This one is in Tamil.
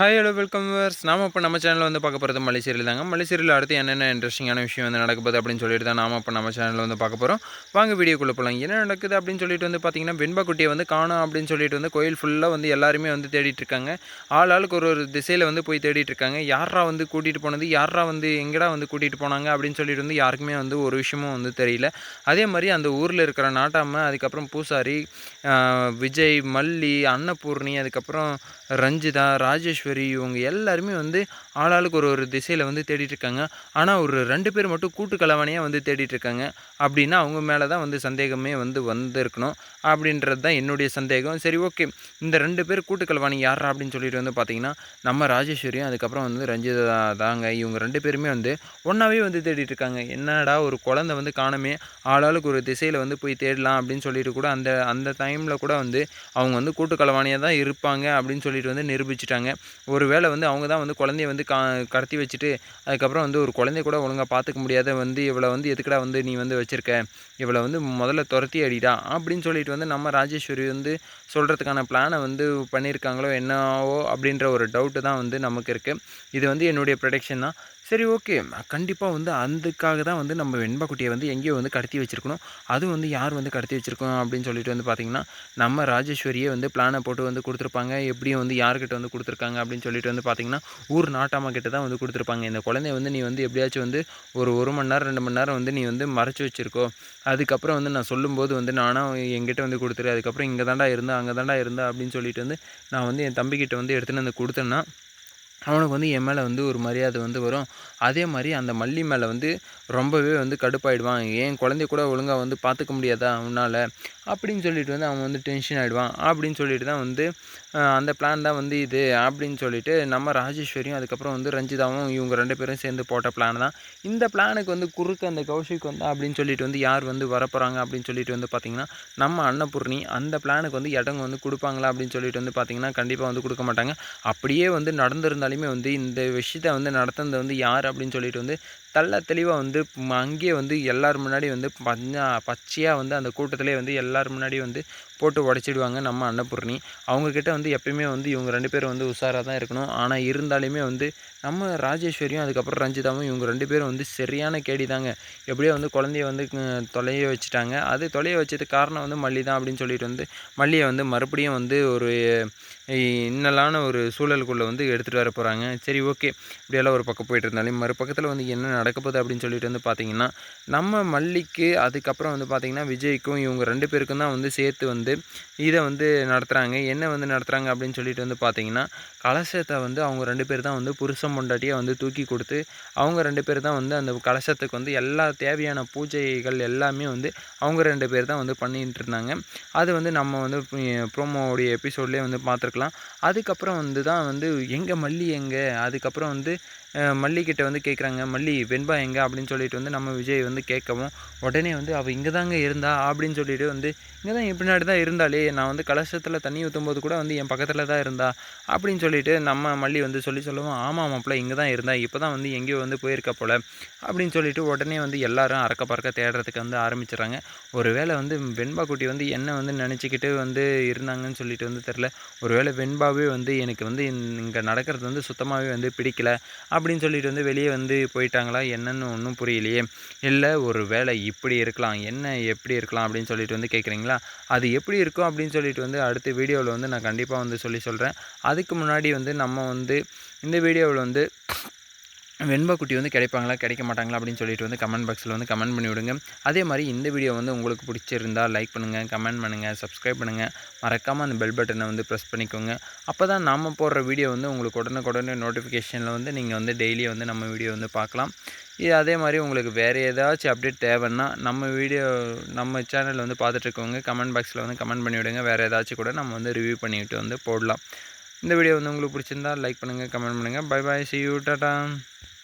ஹாய் ஹலோ வெல்கம் வர்ஸ் நாம இப்போ நம்ம சேனலில் வந்து பார்க்க போகிறது மலை தாங்க. மலை அடுத்து என்னென்ன இன்ட்ரெஸ்டிங்கான விஷயம் வந்து நடக்க போகுது அப்படின்னு சொல்லிட்டு தான் நாம் இப்போ நம்ம சேனலில் வந்து பார்க்க போகிறோம் வாங்க வீடியோக்குள்ளே போகலாம் என்ன நடக்குது அப்படின்னு சொல்லிட்டு வந்து பார்த்திங்கன்னா வெண்பா குட்டியை வந்து காணும் அப்படின்னு சொல்லிட்டு வந்து கோயில் ஃபுல்லாக வந்து எல்லாருமே வந்து தேடிட்டு இருக்காங்க. ஆள் ஆளுக்கு ஒரு ஒரு திசையில் வந்து போய் தேடிட்டு இருக்காங்க. யாரா வந்து கூட்டிகிட்டு போனது? யாரா வந்து எங்கடா வந்து கூட்டிகிட்டு போனாங்க? அப்படின்னு சொல்லிட்டு வந்து யாருக்குமே வந்து ஒரு விஷயமும் வந்து தெரியல. அதே மாதிரி அந்த ஊரில் இருக்கிற நாட்டாம அதுக்கப்புறம் பூசாரி விஜய் மல்லி அன்னபூர்ணி அதுக்கப்புறம் ரஞ்சிதா ராஜேஸ்வரி இவங்க எல்லாருமே வந்து ஆளாளுக்கு ஒரு ஒரு திசையில் வந்து தேடிட்டு இருக்காங்க ஆனால் ஒரு ரெண்டு பேர் மட்டும் கூட்டு கலவாணியாக வந்து தேடிட்டுருக்காங்க. அப்படின்னா அவங்க மேலே தான் வந்து சந்தேகமே வந்து வந்திருக்கணும் அப்படின்றது தான் என்னுடைய சந்தேகம். சரி ஓகே. இந்த ரெண்டு பேர் கூட்டு கலவாணி யாரா அப்படின்னு சொல்லிட்டு வந்து பார்த்தீங்கன்னா நம்ம ராஜேஸ்வரியும் அதுக்கப்புறம் வந்து ரஞ்சிதா தாங்க. இவங்க ரெண்டு பேருமே வந்து ஒன்றாவே வந்து தேடிட்டு இருக்காங்க என்னடா ஒரு குழந்தை வந்து காணமே. ஆளாளுக்கு ஒரு திசையில் வந்து போய் தேடலாம் அப்படின்னு சொல்லிட்டு கூட அந்த அந்த டைமில் கூட வந்து அவங்க வந்து கூட்டு கலவாணியாக தான் இருப்பாங்க அப்படின்னு சொல்லிட்டு வந்து நிரூபிச்சிட்டாங்க. ஒரு வேளை வந்து அவங்க தான் வந்து குழந்தைய வந்து கா கடத்தி வச்சுட்டு அதுக்கப்புறம் வந்து ஒரு குழந்தைய கூட ஒழுங்காக பார்த்துக்க முடியாத வந்து இவளை வந்து எதுக்குடா வந்து நீ வந்து வச்சுருக்க? இவளை வந்து முதல்ல துரத்தி அடிடா அப்படின்னு சொல்லிட்டு வந்து நம்ம ராஜேஸ்வரி வந்து சொல்கிறதுக்கான பிளானை வந்து பண்ணியிருக்காங்களோ என்னவோ அப்படின்ற ஒரு டவுட்டு தான் வந்து நமக்கு இருக்குது இது வந்து என்னுடைய ப்ரொடெக்ஷன் தான். சரி ஓகே. கண்டிப்பாக வந்து அதுக்காக தான் வந்து நம்ம வெண்பா குட்டியை வந்து எங்கேயோ வந்து கடத்தி வச்சுருக்கணும். அதுவும் வந்து யார் வந்து கடத்தி வச்சுருக்கோம் அப்படின்னு சொல்லிட்டு வந்து பார்த்திங்கன்னா நம்ம ராஜேஸ்வரியே வந்து பிளானை போட்டு வந்து கொடுத்துருப்பாங்க. எப்படியும் வந்து யார்கிட்ட வந்து கொடுத்துருக்காங்க அப்படின்னு சொல்லிட்டு வந்து பார்த்திங்கன்னா ஊர் நாட்டாமா கிட்ட தான் வந்து கொடுத்துருப்பாங்க. இந்த குழந்தைய வந்து நீ வந்து எப்படியாச்சும் வந்து ஒரு ஒரு மணி நேரம் ரெண்டு மணி நேரம் வந்து நீ வந்து மறைச்சி வச்சுருக்கோ. அதுக்கப்புறம் வந்து நான் சொல்லும்போது வந்து நானும் எங்கிட்ட வந்து கொடுத்துரு. அதுக்கப்புறம் இங்கே தாண்டா இருந்தா அங்கே தாண்டா இருந்தா அப்படின்னு சொல்லிட்டு வந்து நான் வந்து என் தம்பிக்கிட்ட வந்து எடுத்துன்னு வந்து கொடுத்தேன்னா அவனுக்கு வந்து என் மேலே வந்து ஒரு மரியாதை வந்து வரும். அதே மாதிரி அந்த மல்லி மேலே வந்து ரொம்பவே வந்து கடுப்பாயிடுவான். ஏன் குழந்தைய கூட ஒழுங்காக வந்து பார்த்துக்க முடியாதா உன்னால்? அப்படின்னு சொல்லிட்டு வந்து அவன் வந்து டென்ஷன் ஆகிடுவான் அப்படின்னு சொல்லிட்டு தான் வந்து அந்த பிளான் தான் வந்து இது. அப்படின்னு சொல்லிட்டு நம்ம ராஜேஸ்வரியும் அதுக்கப்புறம் வந்து ரஞ்சிதாவும் இவங்க ரெண்டு பேரும் சேர்ந்து போட்ட பிளான் தான். இந்த பிளானுக்கு வந்து குறுக்க அந்த கௌஷிக் வந்து அப்படின்னு சொல்லிட்டு வந்து யார் வந்து வரப்போகிறாங்க அப்படின்னு சொல்லிட்டு வந்து பார்த்திங்கன்னா நம்ம அன்னபூர்ணி அந்த பிளானுக்கு வந்து இடங்க வந்து கொடுப்பாங்களா அப்படின்னு சொல்லிட்டு வந்து பார்த்திங்கன்னா கண்டிப்பாக வந்து கொடுக்க மாட்டாங்க. அப்படியே வந்து நடந்திருந்தாலும் வந்து இந்த விஷயத்தை வந்து நடத்துனது வந்து யார் அப்படின்னு சொல்லிட்டு வந்து தள்ள தெளிவாக வந்து அங்கேயே வந்து எல்லார் முன்னாடி வந்து பஞ்சா பச்சையாக வந்து அந்த கூட்டத்திலே வந்து எல்லார் முன்னாடி வந்து போட்டு உடச்சிடுவாங்க நம்ம அன்னபூர்ணி. அவங்கக்கிட்ட வந்து எப்பயுமே வந்து இவங்க ரெண்டு பேரும் வந்து உஷாராக தான் இருக்கணும். ஆனால் இருந்தாலுமே வந்து நம்ம ராஜேஸ்வரியும் அதுக்கப்புறம் ரஞ்சிதாவும் இவங்க ரெண்டு பேரும் வந்து சரியான கேடி தாங்க. எப்படியோ வந்து குழந்தைய வந்து தொலைய வச்சுட்டாங்க. அது தொலைய வச்சதுக்கு காரணம் வந்து மல்லி தான் அப்படின்னு சொல்லிட்டு வந்து மல்லியை வந்து மறுபடியும் வந்து ஒரு இன்னலான ஒரு சூழலுக்குள்ளே வந்து எடுத்துகிட்டு வர போகிறாங்க சரி ஓகே. இப்படியெல்லாம் ஒரு பக்கம் போயிட்டு இருந்தாலும் மறுபக்கத்தில் வந்து என்ன நடக்க போகுது அப்படின்னு சொல்லிட்டு வந்து பார்த்தீங்கன்னா நம்ம மல்லிக்கு அதுக்கப்புறம் வந்து பார்த்திங்கன்னா விஜய்க்கும் இவங்க ரெண்டு பேருக்கும் தான் வந்து சேர்த்து வந்து இதை வந்து நடத்துகிறாங்க என்ன வந்து நடத்துகிறாங்க அப்படின்னு சொல்லிட்டு வந்து பார்த்தீங்கன்னா கலசத்தை வந்து அவங்க ரெண்டு பேர் தான் வந்து புருஷன் பொண்டாட்டியை வந்து தூக்கி கொடுத்து அவங்க ரெண்டு பேர் தான் வந்து அந்த கலசத்துக்கு வந்து எல்லா தேவையான பூஜைகள் எல்லாமே வந்து அவங்க ரெண்டு பேர் தான் வந்து பண்ணிகிட்டு இருந்தாங்க. அது வந்து நம்ம வந்து ப்ரோமோடைய எபிசோட்லேயே வந்து பார்த்துருக்கலாம். அதுக்கப்புறம் வந்து தான் வந்து எங்கே மல்லி எங்கே? அதுக்கப்புறம் வந்து மல்லிக்கிட்ட வந்து கேட்குறாங்க மல்லி வெண்பா எங்கே? அப்படின்னு சொல்லிட்டு வந்து நம்ம விஜய் வந்து கேட்கவும் உடனே வந்து அவள் இங்கே தாங்க இருந்தா? அப்படின்னு சொல்லிட்டு வந்து இங்கே தான் பின்னாடி தான் இருந்தாலே நான் வந்து கலசத்தில் தண்ணி ஊற்றும் போது கூட வந்து என் பக்கத்தில் தான் இருந்தா? அப்படின்னு சொல்லிட்டு நம்ம மல்லி வந்து சொல்லி சொல்லுவோம் ஆமாம் மாப்பிள்ள இங்கே தான் இருந்தா இப்போ தான் வந்து எங்கேயோ வந்து போயிருக்க போல. அப்படின்னு சொல்லிட்டு உடனே வந்து எல்லாரும் அறக்க பறக்க தேடுறதுக்கு வந்து ஆரம்பிச்சிடுறாங்க. ஒருவேளை வந்து வெண்பா குட்டி வந்து என்ன வந்து நினச்சிக்கிட்டு வந்து இருந்தாங்கன்னு சொல்லிட்டு வந்து தெரில ஒருவேளை வெண்பாவே வந்து எனக்கு வந்து இங்கே நடக்கிறது வந்து சுத்தமாகவே வந்து பிடிக்கல. அப்படின்னு சொல்லிட்டு வந்து வெளியே வந்து போயிட்டாங்களா? என்னன்னு ஒன்றும் புரியலையே. இல்லை ஒரு வேலை இப்படி இருக்கலாம். என்ன எப்படி இருக்கலாம் அப்படின்னு சொல்லிட்டு வந்து கேட்குறீங்களா அது எப்படி இருக்கும் அப்படின்னு சொல்லிட்டு வந்து அடுத்த வீடியோவில் வந்து நான் கண்டிப்பாக வந்து சொல்லி சொல்கிறேன் அதுக்கு முன்னாடி வந்து நம்ம வந்து இந்த வீடியோவில் வந்து வெண்பா குட்டி வந்து கிடைப்பாங்களா கிடைக்க மாட்டாங்களா அப்படின்னு சொல்லிட்டு வந்து கமெண்ட் பாக்ஸில் வந்து கமெண்ட் பண்ணி விடுங்க. அதே மாதிரி இந்த வீடியோ வந்து உங்களுக்கு பிடிச்சிருந்தா லைக் பண்ணுங்கள் கமெண்ட் பண்ணுங்கள் சப்ஸ்கிரைப் பண்ணுங்கள் மறக்காமல் அந்த பெல் பட்டனை வந்து ப்ரெஸ் பண்ணிக்கோங்க. அப்போ தான் நாம் போடுற வீடியோ வந்து உங்களுக்கு உடனுக்குடனே நோட்டிஃபிகேஷனில் வந்து நீங்கள் வந்து டெய்லி வந்து நம்ம வீடியோ வந்து பார்க்கலாம். இது அதே மாதிரி உங்களுக்கு வேறு ஏதாச்சும் அப்டேட் தேவைன்னா நம்ம வீடியோ நம்ம சேனலில் வந்து பார்த்துட்ருக்கவங்க கமெண்ட் பாக்ஸில் வந்து கமெண்ட் பண்ணி விடுங்க. வேறு ஏதாச்சும் கூட நம்ம வந்து ரிவ்யூ பண்ணிவிட்டு வந்து போடலாம். இந்த வீடியோ வந்து உங்களுக்கு பிடிச்சிருந்தா லைக் பண்ணுங்கள் கமெண்ட் பண்ணுங்கள் bye bye see you tata